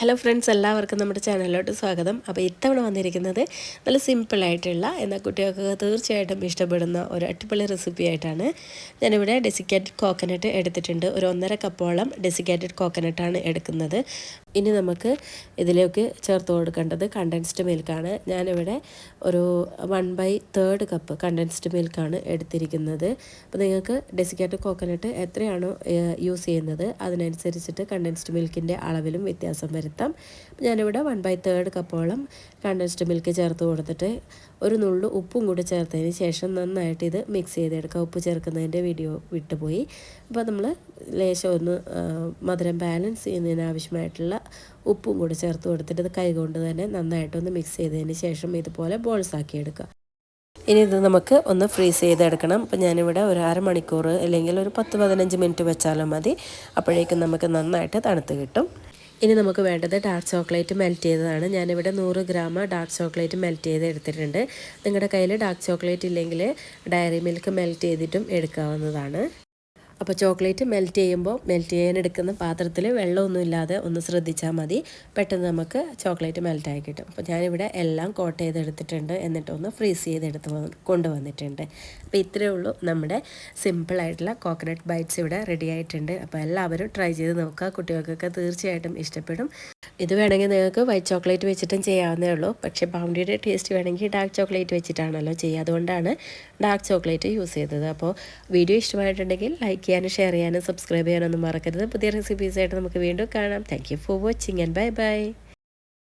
Hello friends എല്ലാവർക്കും നമ്മുടെ ചാനലിലോട്ട് സ്വാഗതം. അപ്പോൾ ഇത്തവണ വന്നിരിക്കുന്നത് നല്ല സിമ്പിളായിട്ടുള്ള എന്നാൽ കുട്ടികൾക്ക് തീർച്ചയായിട്ടും ഇഷ്ടപ്പെടുന്ന ഒരു അടിപൊളി റെസിപ്പി ആയിട്ടാണ് ഞാനിവിടെ ഡെസിക്കേറ്റഡ് കോക്കനട്ട് എടുത്തിട്ടുണ്ട്. ഒരു ഒന്നര കപ്പോളം ഡെസിക്കേറ്റഡ് കോക്കനട്ടാണ് എടുക്കുന്നത്. ഇനി നമുക്ക് ഇതിലേക്ക് ചേർത്ത് കൊടുക്കേണ്ടത് കണ്ടൻസ്ഡ് മിൽക്കാണ് ഞാനിവിടെ ഒരു one by third cup condensed മിൽക്കാണ് എടുത്തിരിക്കുന്നത്. അപ്പോൾ നിങ്ങൾക്ക് ഡെസിക്കേറ്റഡ് കോക്കനട്ട് എത്രയാണോ യൂസ് ചെയ്യുന്നത് അതിനനുസരിച്ചിട്ട് കണ്ടൻസ്ഡ് മിൽക്കിന്റെ അളവിലും വ്യത്യാസം വരുത്താം. ഞാനിവിടെ വൺ ബൈ തേർഡ് കപ്പോളം കണ്ടൻസ്ഡ് മിൽക്ക് ചേർത്ത് കൊടുത്തിട്ട് ഒരു നുള്ളു ഉപ്പും കൂടി ചേർത്തതിന് ശേഷം നന്നായിട്ട് ഇത് മിക്സ് ചെയ്തെടുക്കുക ഉപ്പ് ചേർക്കുന്നതിന്റെ വീഡിയോ വിട്ടുപോയി. അപ്പോൾ നമ്മൾ ലേശം ഒന്ന് മധുരം ബാലൻസ് ചെയ്യുന്നതിന് ആവശ്യമായിട്ടുള്ള ഉപ്പും കൂടി ചേർത്ത് കൊടുത്തിട്ട് ഇത് കൈകൊണ്ട് തന്നെ നന്നായിട്ടൊന്ന് മിക്സ് ചെയ്തതിന് ശേഷം ഇതുപോലെ ബോൾസ് ആക്കി എടുക്കുക. ഇനി ഇത് നമുക്ക് ഒന്ന് ഫ്രീസ് ചെയ്തെടുക്കണം. അപ്പോൾ ഞാനിവിടെ ഒരു അരമണിക്കൂർ അല്ലെങ്കിൽ ഒരു പത്ത് പതിനഞ്ച് മിനിറ്റ് വെച്ചാലും മതി. അപ്പോഴേക്കും നമുക്ക് നന്നായിട്ട് തണുത്ത് കിട്ടും. ഇനി നമുക്ക് വേണ്ടത് ഡാർക്ക് ചോക്ലേറ്റ് മെൽറ്റ് ചെയ്തതാണ്. ഞാനിവിടെ നൂറ് ഗ്രാം ഡാർക്ക് ചോക്ലേറ്റ് മെൽറ്റ് ചെയ്ത് എടുത്തിട്ടുണ്ട്. നിങ്ങളുടെ കയ്യിൽ ഡാർക്ക് ചോക്ലേറ്റ് ഇല്ലെങ്കിൽ ഡയറി മിൽക്ക് മെൽറ്റ് ചെയ്തിട്ടും എടുക്കാവുന്നതാണ്. അപ്പോൾ ചോക്ലേറ്റ് മെൽറ്റ് ചെയ്യുമ്പോൾ മെൽറ്റ് ചെയ്യാൻ എടുക്കുന്ന പാത്രത്തിൽ വെള്ളമൊന്നും ഇല്ലാതെ ഒന്ന് ശ്രദ്ധിച്ചാൽ മതി. പെട്ടെന്ന് നമുക്ക് ചോക്ലേറ്റ് മെൽറ്റായി കിട്ടും. അപ്പോൾ ഞാനിവിടെ എല്ലാം കോട്ട് ചെയ്തെടുത്തിട്ടുണ്ട്. എന്നിട്ടൊന്ന് ഫ്രീസ് ചെയ്തെടുത്ത് കൊണ്ടുവന്നിട്ടുണ്ട്. അപ്പോൾ ഇത്രയേ ഉള്ളൂ നമ്മുടെ സിമ്പിളായിട്ടുള്ള കോക്കനട്ട് ബൈറ്റ്സ് ഇവിടെ റെഡി ആയിട്ടുണ്ട്. അപ്പോൾ എല്ലാവരും ട്രൈ ചെയ്ത് നോക്കുക. കുട്ടികൾക്കൊക്കെ തീർച്ചയായിട്ടും ഇഷ്ടപ്പെടും. ഇത് വേണമെങ്കിൽ നിങ്ങൾക്ക് വൈറ്റ് ചോക്ലേറ്റ് വെച്ചിട്ടും ചെയ്യാവുന്നേ ഉള്ളൂ. പക്ഷേ ബൗണ്ടിയുടെ ടേസ്റ്റ് വേണമെങ്കിൽ ഡാർക്ക് ചോക്ലേറ്റ് വെച്ചിട്ടാണല്ലോ ചെയ്യുക. അതുകൊണ്ടാണ് ഡാർക്ക് ചോക്ലേറ്റ് യൂസ് ചെയ്തത്. അപ്പോൾ വീഡിയോ ഇഷ്ടമായിട്ടുണ്ടെങ്കിൽ ലൈക്ക് ചെയ്യാനും ഷെയർ ചെയ്യാനും സബ്സ്ക്രൈബ് ചെയ്യാനൊന്നും മറക്കരുത്. പുതിയ റെസിപ്പീസായിട്ട് നമുക്ക് വീണ്ടും കാണാം. Thank for watching and bye bye